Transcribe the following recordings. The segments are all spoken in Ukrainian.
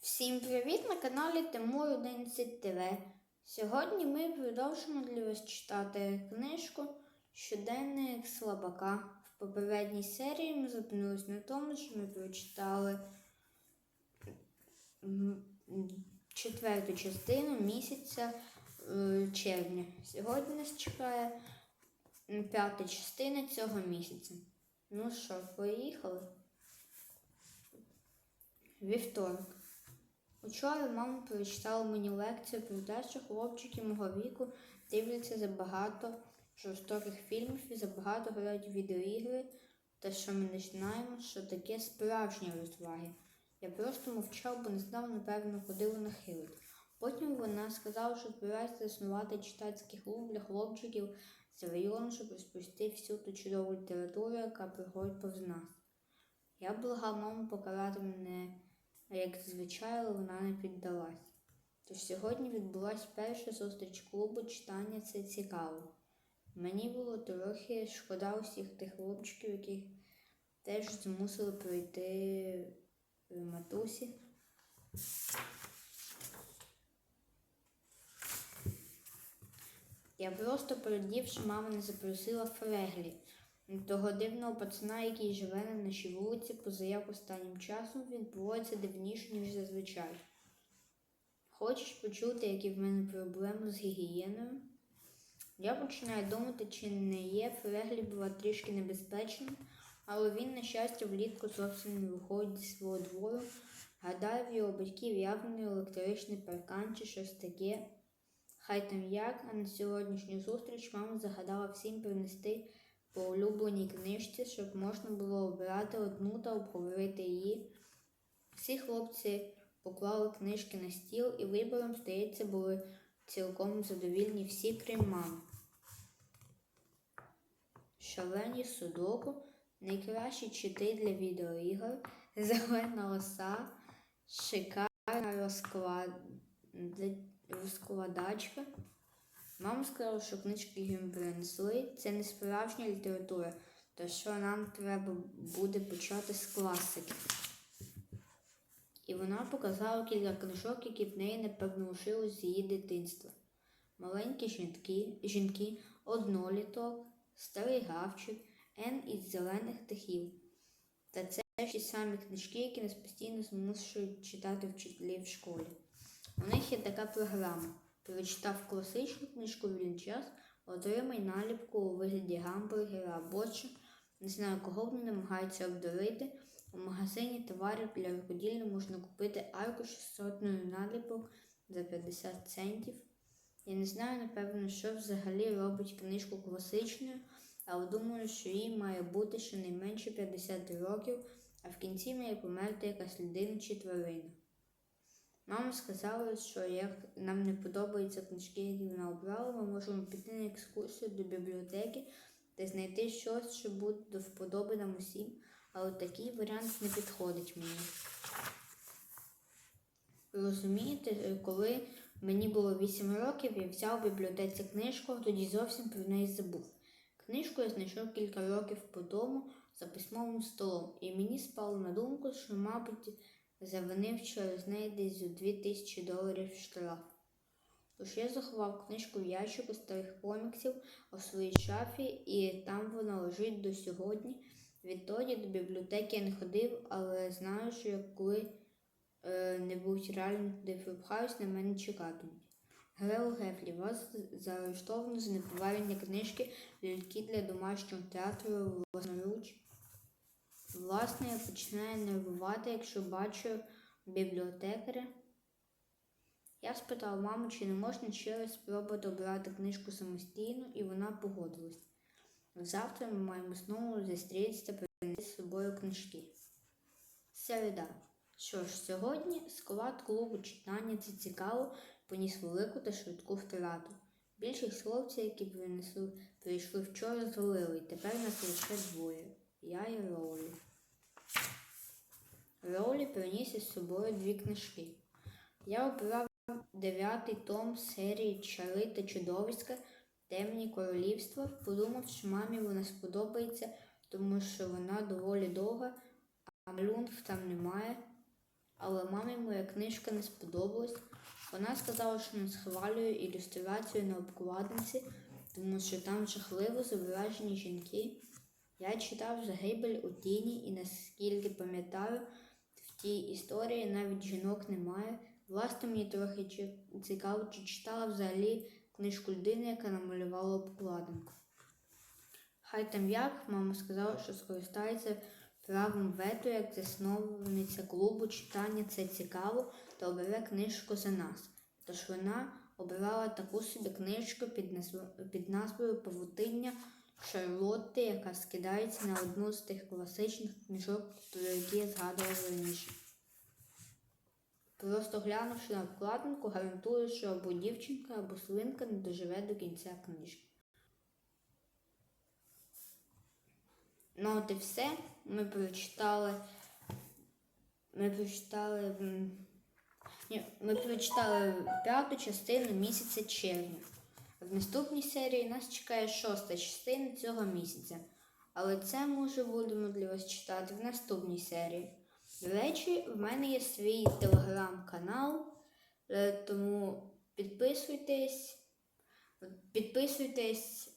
Всім привіт на каналі Тимур 11 ТВ. Сьогодні ми продовжимо для вас читати книжку Щоденник слабака. В попередній серії ми зупинились на тому, що ми прочитали четверту частину місяця е, червня. Сьогодні нас чекає п'ята частина цього місяця. Ну що, поїхали? Вівторок. Учора мама прочитала мені лекцію про те, що хлопчики мого віку дивляться забагато жорстоких фільмів і забагато грають відеоігри, та що ми не знаємо, що таке справжні розваги. Я просто мовчав, бо не знав, напевно, куди вона хилить. Потім вона сказала, що збирається заснувати читацький клуб для хлопчиків з району, щоб розповісти всю ту чудову літературу, яка приходить повз нас. Я благав маму покарати мене а як зазвичай але вона не піддалась. Тож сьогодні відбулася перша зустріч клубу читання це цікаво. Мені було трохи шкода усіх тих хлопчиків, яких теж змусили пройти матусі. Я просто порадів, що мама не запросила Фреглі, того дивного пацана, який живе на нашій вулиці, позаяк останнім часом він поводиться дивніше, ніж зазвичай. Хочеш почути, які в мене проблеми з гігієною? Я починаю думати, чи не є Фреглі була трішки небезпечним, але він, на щастя, влітку зовсім не виходить зі свого двору. Гадаю, в його батьків явно не електричний паркан чи щось таке. Хай там як, а на сьогоднішню зустріч мама загадала всім принести по улюбленій книжці, щоб можна було обрати одну та обговорити її. Всі хлопці поклали книжки на стіл і вибором, здається, були цілком задовільні всі, крім мами. Шалені судоку, найкращі чити для відеоігор, зелена оса, шикарна розклад... розкладачка. Мама сказала, що книжки ми принесли це не справжня література, то що нам треба буде почати з класики. І вона показала кілька книжок, які в неї напевно лишились з її дитинства. Маленькі жінки, жінки, одноліток, старий гавчик, Ен із зелених птахів. Та це ті самі книжки, які нас постійно змушують читати вчителі в школі. У них є така програма. Прочитав класичну книжку він час, отримай наліпку у вигляді гамбургера або що. Не знаю, кого вони намагаються обдурити. У магазині товарів для рукоділля можна купити аркуш з сотнею наліпок за 50 центів. Я не знаю, напевно, що взагалі робить книжку класичною, але думаю, що їй має бути щонайменше 50 років, а в кінці має померти якась людина чи тварина. Мама сказала, що як нам не подобаються книжки, які вона обрала, ми можемо піти на екскурсію до бібліотеки та знайти щось, що буде до вподоби нам усім, але такий варіант не підходить мені. Розумієте, коли мені було 8 років, я взяв в бібліотеці книжку, тоді зовсім про неї забув. Книжку я знайшов кілька років по дому за письмовим столом, і мені спало на думку, що, мабуть, завинив неї десь у 2000 доларів штраф. Тож я заховав книжку в ящику старих коміксів у своїй шафі, і там вона лежить до сьогодні. Відтоді до бібліотеки я не ходив, але знаю, що як коли е, небудь реально туди випхаюсь, на мене чекатимуть. Грео Гефлі, вас заарештовано за неповернення книжки ляльки для домашнього театру власноруч. Власне, я починаю нервувати, якщо бачу бібліотекаря. Я спитав маму, чи не можна ще раз спробувати обрати книжку самостійно, і вона погодилась. Завтра ми маємо знову зустрітися та принести з собою книжки. Середа. Що ж, сьогодні склад клубу читання це цікаво поніс велику та швидку втрату. Більшість хлопців, які принесли, прийшли вчора, звалили, і тепер нас лише двоє. Я і Роулі. Роулі приніс із собою дві книжки. Я обрав дев'ятий том серії Чари та чудовиська Темні королівства. Подумав, що мамі вона сподобається, тому що вона доволі довга, а малюнків там немає. але мамі моя книжка не сподобалась. Вона сказала, що не схвалює ілюстрацію на обкладинці, тому що там жахливо зображені жінки. Я читав загибель у тіні і наскільки пам'ятаю, в тій історії навіть жінок немає. Власне, мені трохи цікаво, чи читала взагалі книжку людини, яка намалювала обкладинку. Хай там як, мама сказала, що скористається правом вето як засновниця клубу читання це цікаво та обере книжку за нас. Тож вона обрала таку собі книжку під назвою Павутиння Шарлотти, яка скидається на одну з тих класичних книжок, про які я згадувала раніше. Просто глянувши на обкладинку, гарантую, що або дівчинка, або свинка не доживе до кінця книжки. Ну, от і все. Ми прочитали. Ми прочитали. ми прочитали п'яту частину місяця червня. В наступній серії нас чекає шоста частина цього місяця. Але це ми вже будемо для вас читати в наступній серії. До речі, в мене є свій телеграм-канал, е, тому підписуйтесь, підписуйтесь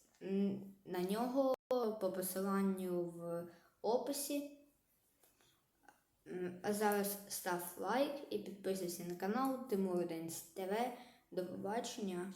на нього по посиланню в описі. А зараз став лайк і підписуйся на канал Тимур Денс ТВ. До побачення.